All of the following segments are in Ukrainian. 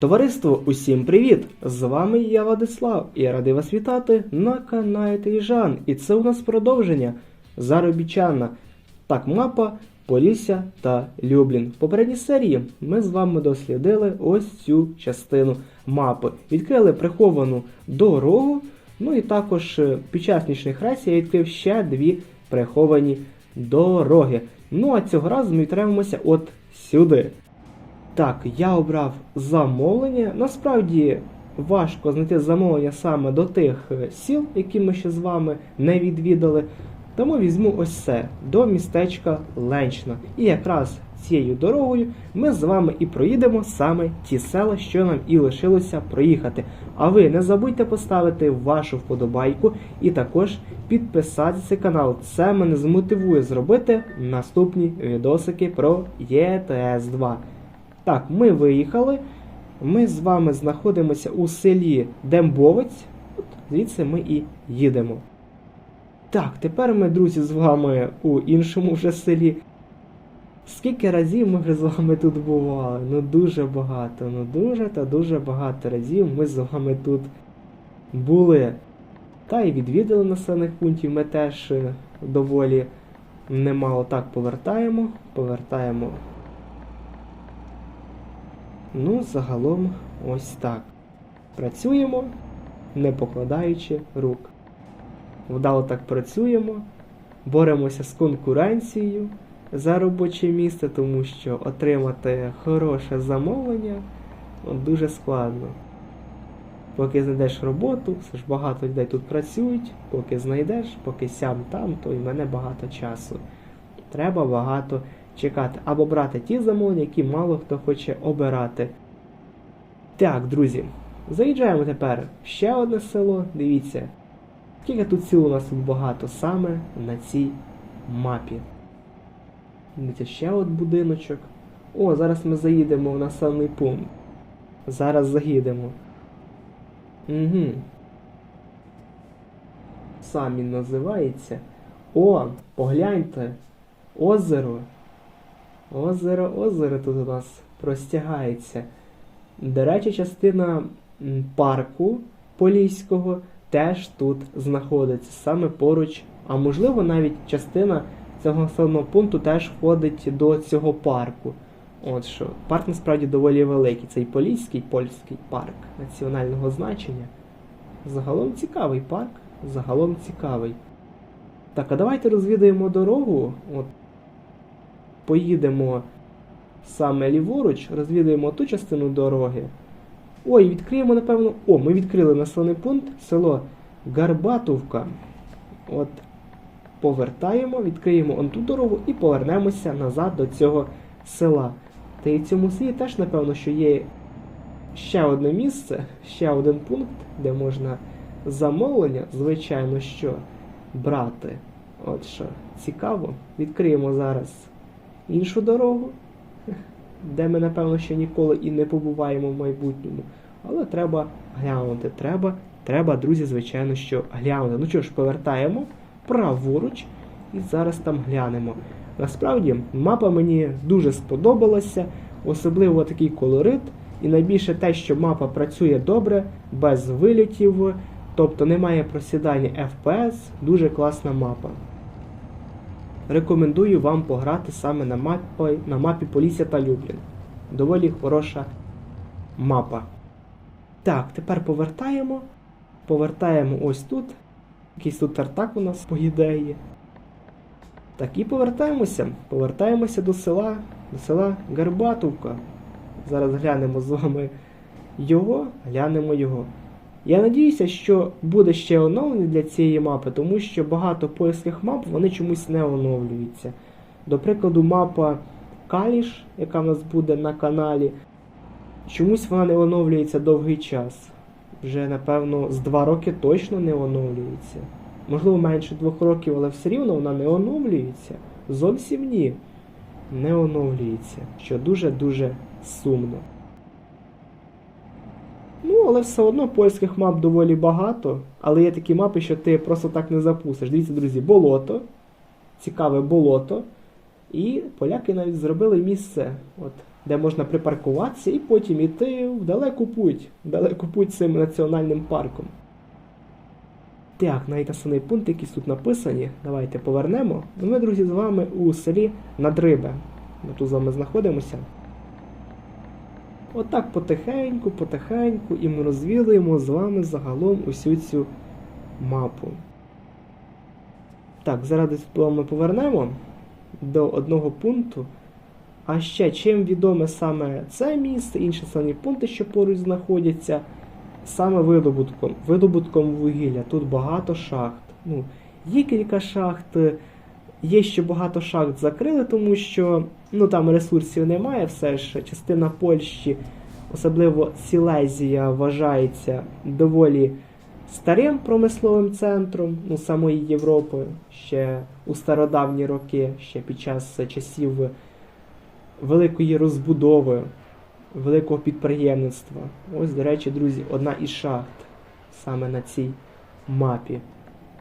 Товариство, усім привіт! З вами я Владислав і я радий вас вітати на каналі Тейжан. І це у нас продовження Заробітчана. Так, мапа, Полісся та Люблін. В попередній серії ми з вами дослідили ось цю частину мапи. Відкрили приховану дорогу. Ну і також е, під час нічних рейсів я відкрив ще дві приховані дороги. Ну а цього разу ми відправимося от сюди. Так, я обрав замовлення. Насправді важко знайти замовлення саме до тих е, сіл, які ми ще з вами не відвідали. Тому візьму ось це до містечка Ленчна. І якраз цією дорогою ми з вами і проїдемо саме ті села, що нам і лишилося проїхати. А ви не забудьте поставити вашу вподобайку і також підписатися канал. Це мене змотивує зробити наступні відосики про ЄТС 2. Так, ми виїхали. Ми з вами знаходимося у селі Дембовець. От звідси ми і їдемо. Так, тепер ми, друзі, з вами у іншому вже селі. Скільки разів ми вже з вами тут бували? Ну дуже багато, ну дуже та дуже багато разів ми з вами тут були. Та й відвідали населених пунктів ми теж е, доволі немало. Так, повертаємо, повертаємо Ну, загалом ось так. Працюємо, не покладаючи рук. Вдало так працюємо, боремося з конкуренцією за робоче місце, тому що отримати хороше замовлення дуже складно. Поки знайдеш роботу, все ж багато людей тут працюють, поки знайдеш, поки сям там, то й мене багато часу. Треба багато чекати або брати ті замовлення, які мало хто хоче обирати. Так, друзі, заїжджаємо тепер в ще одне село. Дивіться, скільки тут сіл у нас багато саме на цій мапі. Дивіться, ще от будиночок. О, зараз ми заїдемо в населений пункт. Зараз заїдемо. Угу. Сам називається. О, погляньте. Озеро. Озеро, озеро тут у нас простягається. До речі, частина парку Поліського теж тут знаходиться, саме поруч, а можливо навіть частина цього населеного пункту теж входить до цього парку. От що, парк насправді доволі великий. Цей Поліський польський парк національного значення. Загалом цікавий парк, загалом цікавий. Так, а давайте розвідаємо дорогу. От поїдемо саме ліворуч, розвідаємо ту частину дороги. Ой, відкриємо, напевно. О, ми відкрили населений пункт, село Гарбатовка. От, повертаємо, відкриємо он ту дорогу і повернемося назад до цього села. Та і в цьому селі теж, напевно, що є ще одне місце, ще один пункт, де можна замовлення, звичайно, що брати. От що, цікаво. Відкриємо зараз іншу дорогу, де ми, напевно, ще ніколи і не побуваємо в майбутньому. Але треба глянути. Треба, треба, друзі, звичайно, що глянути. Ну що ж, повертаємо праворуч і зараз там глянемо. Насправді, мапа мені дуже сподобалася, особливо такий колорит. І найбільше те, що мапа працює добре, без вилітів, тобто немає просідання FPS, дуже класна мапа рекомендую вам пограти саме на мапі, на мапі Полісся та Люблін. Доволі хороша мапа. Так, тепер повертаємо. Повертаємо ось тут. Якийсь тут тартак у нас, по ідеї. Так, і повертаємося. Повертаємося до села, до села Гарбатовка. Зараз глянемо з вами його, глянемо його. Я надіюся, що буде ще оновлення для цієї мапи, тому що багато польських мап вони чомусь не оновлюються. До прикладу, мапа Каліш, яка в нас буде на каналі, чомусь вона не оновлюється довгий час. Вже, напевно, з 2 роки точно не оновлюється. Можливо, менше 2 років, але все рівно вона не оновлюється. Зовсім ні. Не оновлюється, що дуже-дуже сумно. Ну, але все одно польських мап доволі багато. Але є такі мапи, що ти просто так не запустиш. Дивіться, друзі, болото. Цікаве болото. І поляки навіть зробили місце от де можна припаркуватися і потім іти в далеку путь, в далеку путь цим національним парком. Так, навіть основний пункт, якісь тут написані. Давайте повернемо. Ну, Ми, друзі, з вами у селі Надрибе. Ми тут з вами знаходимося. Отак потихеньку, потихеньку, і ми розвідуємо з вами загалом усю цю мапу. Так, зараз з вами повернемо до одного пункту. А ще чим відоме саме це місце, інші населені пункти, що поруч знаходяться, саме видобутком, видобутком вугілля. Тут багато шахт. Ну, є кілька шахт, є ще багато шахт закрили, тому що ну, там ресурсів немає, все ж частина Польщі, особливо Сілезія, вважається доволі старим промисловим центром ну, самої Європи ще у стародавні роки, ще під час часів великої розбудови, великого підприємництва. Ось, до речі, друзі, одна із шахт саме на цій мапі.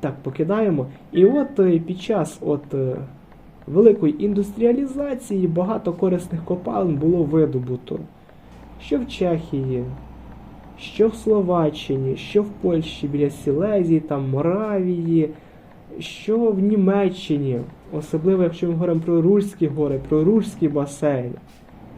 Так, покидаємо. І от е, під час от, е, великої індустріалізації багато корисних копалин було видобуто. Що в Чехії, що в Словаччині, що в Польщі біля Сілезії, там Моравії, що в Німеччині, особливо якщо ми говоримо про Рульські гори, про Рульський басейн.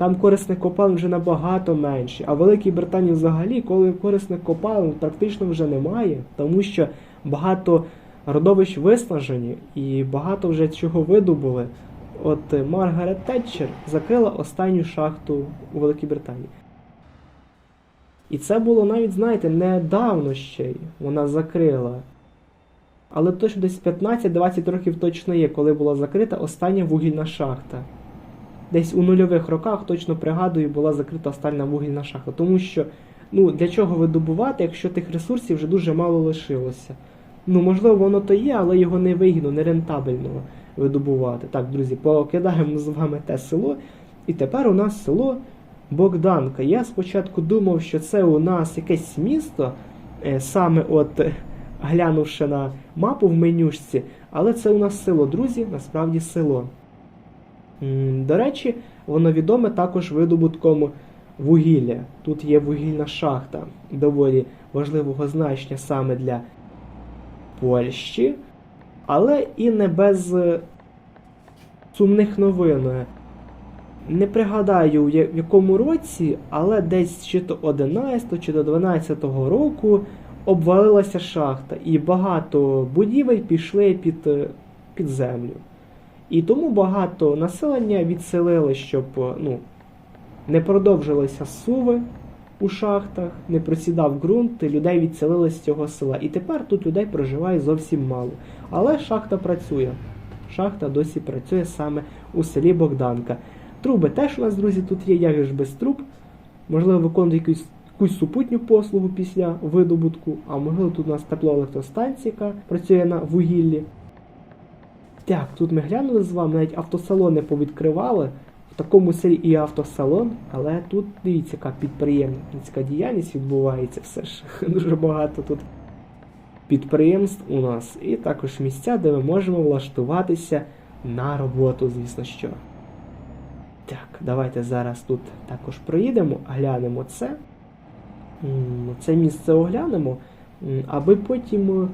Там корисних копалин вже набагато менше. А в Великій Британії взагалі, коли корисних копалин практично вже немає, тому що багато родовищ виснажені і багато вже чого видобули. От е, Маргарет Тетчер закрила останню шахту у Великій Британії. І це було навіть, знаєте, недавно ще й вона закрила. Але точно десь 15-20 років точно є, коли була закрита остання вугільна шахта. Десь у нульових роках, точно пригадую, була закрита остання вугільна шахта. Тому що, ну, для чого видобувати, якщо тих ресурсів вже дуже мало лишилося. Ну, можливо, воно то є, але його не вигідно, не рентабельно видобувати. Так, друзі, покидаємо з вами те село. І тепер у нас село Богданка. Я спочатку думав, що це у нас якесь місто, е, саме от глянувши на мапу в менюшці, але це у нас село, друзі, насправді село. До речі, воно відоме також видобутком вугілля. Тут є вугільна шахта доволі важливого значення саме для Польщі, але і не без е, сумних новин. Не пригадаю, в якому році, але десь чи то 11 чи до 12 року обвалилася шахта, і багато будівель пішли під, е, під землю. І тому багато населення відселили, щоб е, ну, не продовжилися суви у шахтах, не просідав ґрунт, людей відселили з цього села. І тепер тут людей проживає зовсім мало. Але шахта працює. Шахта досі працює саме у селі Богданка. Труби теж у нас, друзі, тут є, як ж без труб. Можливо, виконують якусь, якусь супутню послугу після видобутку, а можливо, тут у нас теплоелектростанція, яка працює на вугіллі. Так, тут ми глянули з вами, навіть автосалони повідкривали. В такому селі і автосалон, але тут дивіться, яка підприємницька діяльність відбувається все ж. Дуже багато тут підприємств у нас. І також місця, де ми можемо влаштуватися на роботу, звісно що. Так, давайте зараз тут також проїдемо, глянемо це. Це місце оглянемо, аби потім е,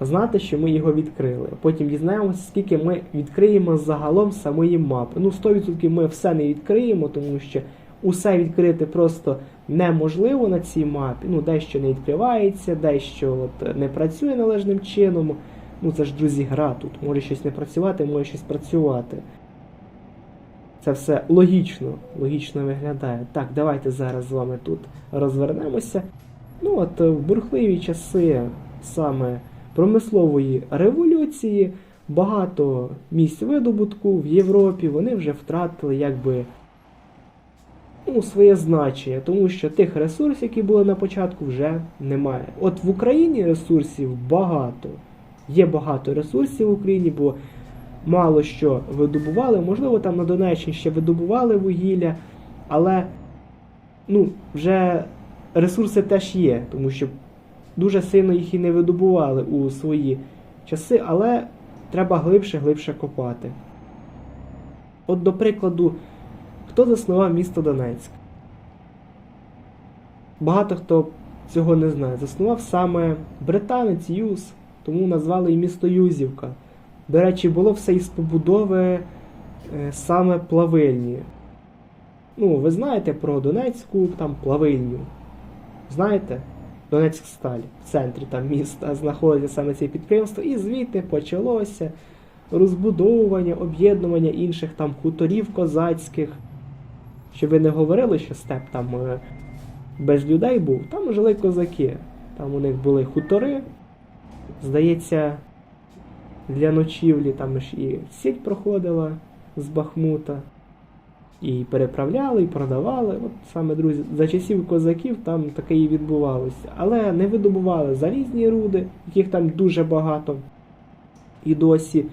знати, що ми його відкрили. Потім дізнаємося, скільки ми відкриємо загалом самої мапи. Ну, 100% ми все не відкриємо, тому що усе відкрити просто неможливо на цій мапі. Ну, дещо не відкривається, дещо от не працює належним чином. Ну, це ж, друзі, гра тут. Може щось не працювати, може щось працювати. Це все логічно, логічно виглядає. Так, давайте зараз з вами тут розвернемося. Ну от е, в бурхливі часи саме промислової революції багато місць видобутку в Європі вони вже втратили якби ну, своє значення, тому що тих ресурсів, які були на початку, вже немає. От в Україні ресурсів багато. Є багато ресурсів в Україні, бо мало що видобували. Можливо, там на Донеччині ще видобували вугілля, але ну, вже ресурси теж є, тому що дуже сильно їх і не видобували у свої часи, але треба глибше, глибше копати. От, до прикладу, Хто заснував місто Донецьк? Багато хто цього не знає. Заснував саме британець Юз, тому назвали і місто Юзівка. До речі, було все із побудови е, саме плавильні. Ну, ви знаєте про Донецьку там плавильню. Знаєте? Донецьк Сталь в центрі там міста знаходиться саме це підприємство, і звідти почалося розбудовування, об'єднування інших там хуторів козацьких. Щоб ви не говорили, що степ там е, без людей був, там жили козаки. Там у них були хутори. Здається, для ночівлі там ж і сіль проходила з Бахмута. І переправляли, і продавали. От саме, друзі, за часів козаків там таке і відбувалося. Але не видобували залізні руди, яких там дуже багато. І досі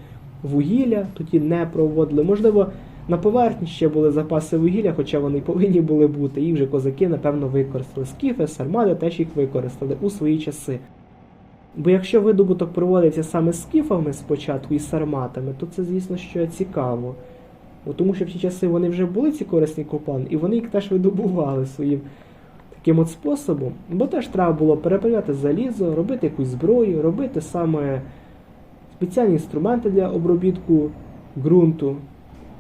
вугілля тоді не проводили. Можливо, на поверхні ще були запаси вугілля, хоча вони повинні були бути. Їх вже козаки, напевно, використали. Скіфи, сармади теж їх використали у свої часи. Бо якщо видобуток проводиться саме скіфами спочатку і сарматами, то це, звісно, що цікаво. Тому що в ті часи вони вже були ці корисні копани, і вони їх теж видобували своїм таким от способом. Бо теж треба було переправляти залізо, робити якусь зброю, робити саме спеціальні інструменти для обробітку ґрунту.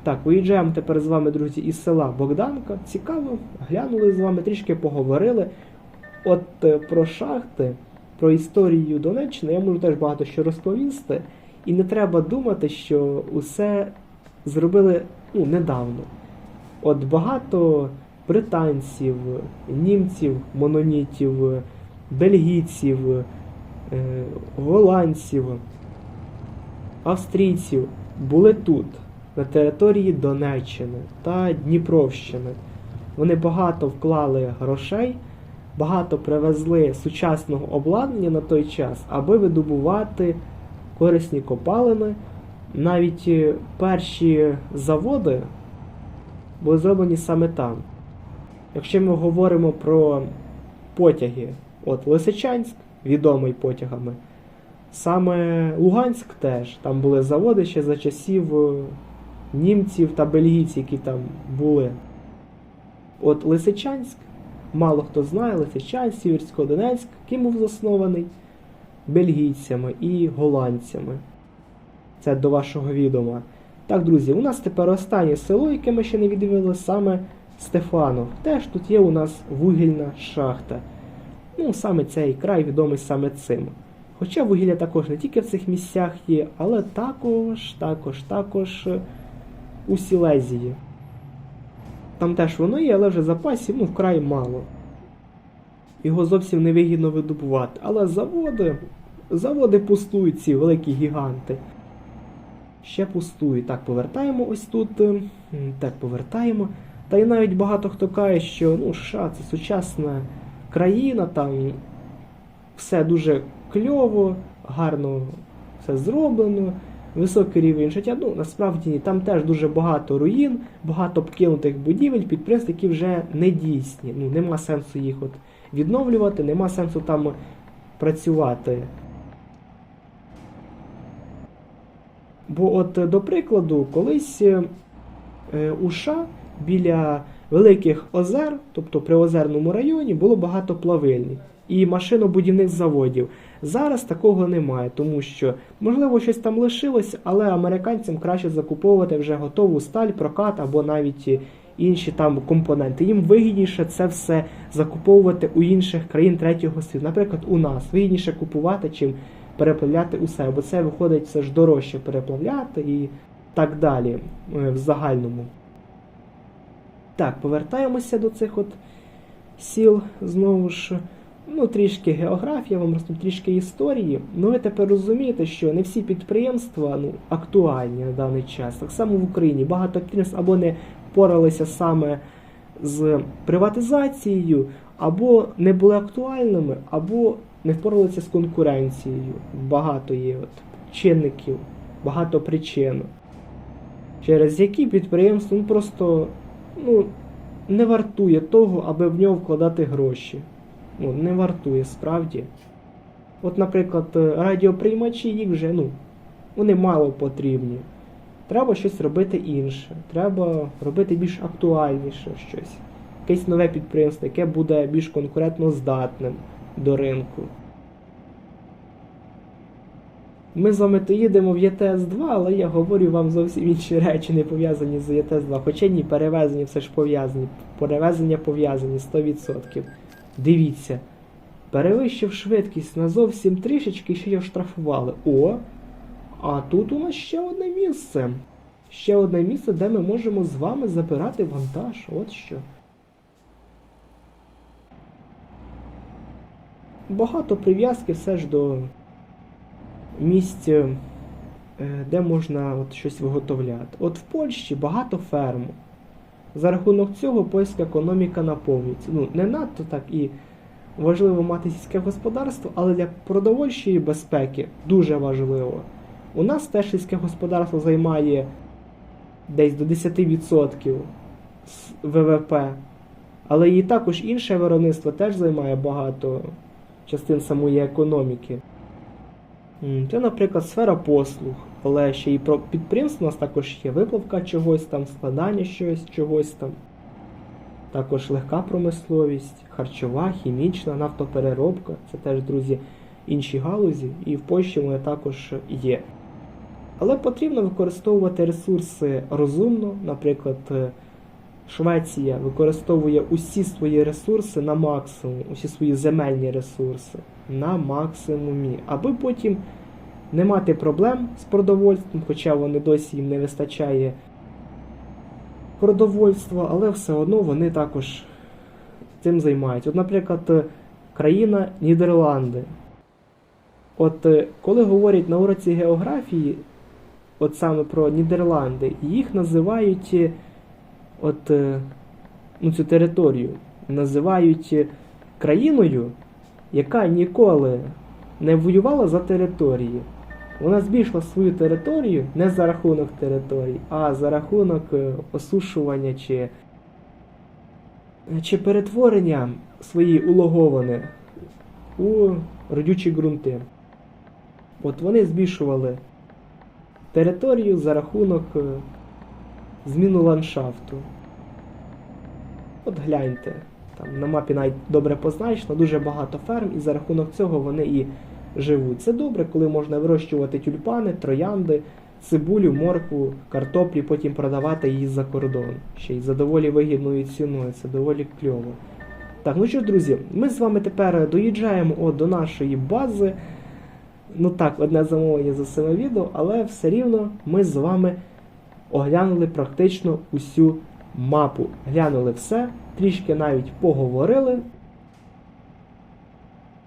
Так, виїжджаємо тепер з вами, друзі, із села Богданка. Цікаво, глянули з вами, трішки поговорили. От е, про шахти, про історію Донеччини я можу теж багато що розповісти. І не треба думати, що усе зробили ну, недавно. От багато британців, німців, мононітів, бельгійців, е, голландців, австрійців були тут, на території Донеччини та Дніпровщини. Вони багато вклали грошей, багато привезли сучасного обладнання на той час, аби видобувати корисні копалини. Навіть е, перші заводи були зроблені саме там. Якщо ми говоримо про потяги, от Лисичанськ, відомий потягами, саме Луганськ теж, там були заводи ще за часів е, німців та бельгійців, які там були. От Лисичанськ, мало хто знає, Лисичанськ, Сіверсько-Донецьк, ким був заснований? Бельгійцями і голландцями. Це до вашого відома. Так, друзі, у нас тепер останнє село, яке ми ще не відвідали, саме Стефанов. Теж тут є у нас вугільна шахта. Ну, саме цей край відомий саме цим. Хоча вугілля також не тільки в цих місцях є, але також, також, також е, у Сілезії. Там теж воно є, але вже запасів ну, вкрай мало. Його зовсім невигідно видобувати. Але заводи, заводи пустують ці великі гіганти ще пустує. Так, повертаємо ось тут. е, Так, повертаємо. Та й навіть багато хто каже, що ну, США це сучасна країна, там все дуже кльово, гарно все зроблено, високий рівень життя. Ну, насправді там теж дуже багато руїн, багато обкинутих будівель, підприємств, які вже не дійсні. Ну, нема сенсу їх от відновлювати, нема сенсу там працювати. Бо, от, е, до прикладу, колись е, е, у США біля великих озер, тобто при озерному районі, було багато плавильні і машинобудівних заводів. Зараз такого немає, тому що, можливо, щось там лишилось, але американцям краще закуповувати вже готову сталь, прокат або навіть інші там компоненти. Їм вигідніше це все закуповувати у інших країн третього світу. Наприклад, у нас вигідніше купувати, чим переплавляти усе, бо це виходить все ж дорожче переплавляти і так далі е, в загальному. Так, повертаємося до цих от сіл знову ж. Ну, трішки географія, вам розповім трішки історії. Ну, ви тепер розумієте, що не всі підприємства ну, актуальні на даний час. Так само в Україні багато підприємств або не впоралися саме з приватизацією, або не були актуальними, або не впоралися з конкуренцією. Багато є от чинників, багато причин, через які підприємство ну, просто ну, не вартує того, аби в нього вкладати гроші. Ну, не вартує справді. От, наприклад, е, радіоприймачі їх вже, ну, вони мало потрібні. треба щось робити інше. Треба робити більш актуальніше щось. Якесь нове підприємство, яке буде більш конкурентно здатним до ринку. Ми з вами то їдемо в ЄТС 2, але я говорю вам зовсім інші речі, не пов'язані з ЄТС 2. Хоча ні, перевезення все ж пов'язані. Перевезення пов'язані 100%. Дивіться. Перевищив швидкість на зовсім трішечки, ще його штрафували. О! А тут у нас ще одне місце. Ще одне місце, де ми можемо з вами забирати вантаж. От що. Багато прив'язки все ж до місць, е, де можна от щось виготовляти. От в Польщі багато ферм. За рахунок цього польська економіка наповнюється. Ну, не надто так і важливо мати сільське господарство, але для продовольчої безпеки дуже важливо. У нас теж сільське господарство займає десь до 10% з ВВП, але і також інше виробництво теж займає багато частин самої економіки. Це, наприклад, сфера послуг, але ще і про підприємство у нас також є виплавка чогось там, складання щось, чогось там. Також легка промисловість, харчова, хімічна, нафтопереробка. Це теж, друзі, інші галузі, і в Польщі вони також є. Але потрібно використовувати ресурси розумно. Наприклад, е, Швеція використовує усі свої ресурси на максимум, усі свої земельні ресурси на максимумі, аби потім не мати проблем з продовольством, хоча вони досі їм не вистачає продовольства, але все одно вони також цим займаються. От, наприклад, країна Нідерланди. От е, коли говорять на уроці географії, от саме про Нідерланди, їх називають е, от, е, ну, цю територію називають е, країною, яка ніколи не воювала за території. Вона збільшила свою територію не за рахунок територій, а за рахунок е, осушування чи, чи перетворення свої улоговини у родючі ґрунти. От вони збільшували територію за рахунок зміну ландшафту. От гляньте, там на мапі навіть добре позначено, дуже багато ферм, і за рахунок цього вони і живуть. Це добре, коли можна вирощувати тюльпани, троянди, цибулю, моркву, картоплі, потім продавати її за кордон. Ще й за доволі вигідною ціною. Це доволі кльово. Так, ну що, ж, друзі, ми з вами тепер доїжджаємо от до нашої бази. Ну так, одне замовлення за саме відео, але все рівно ми з вами оглянули практично усю мапу. Глянули все, трішки навіть поговорили.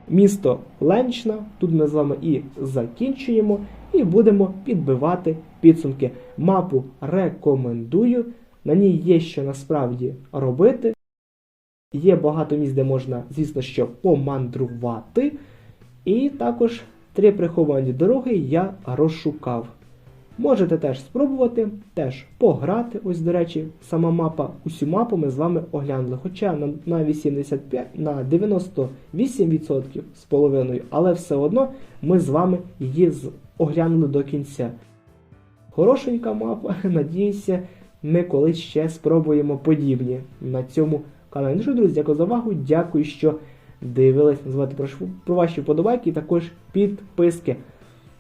Місто Ленчна, тут ми з вами і закінчуємо, і будемо підбивати підсумки. Мапу рекомендую. На ній є що насправді робити. Є багато місць, де можна, звісно, що помандрувати. І також три приховані дороги я розшукав. Можете теж спробувати, теж пограти. Ось, до речі, сама мапа, усю мапу ми з вами оглянули. Хоча на, на 85, на 98% з половиною, але все одно ми з вами її оглянули до кінця. Хорошенька мапа, надіюся, ми колись ще спробуємо подібні на цьому каналі. Ну що, друзі, дякую за увагу, дякую, що дивились. Про, про ваші вподобайки і також підписки.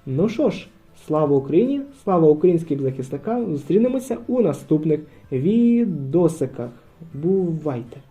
Ну що ж, слава Україні, слава українським захисникам. Зустрінемося у наступних відосиках. Бувайте!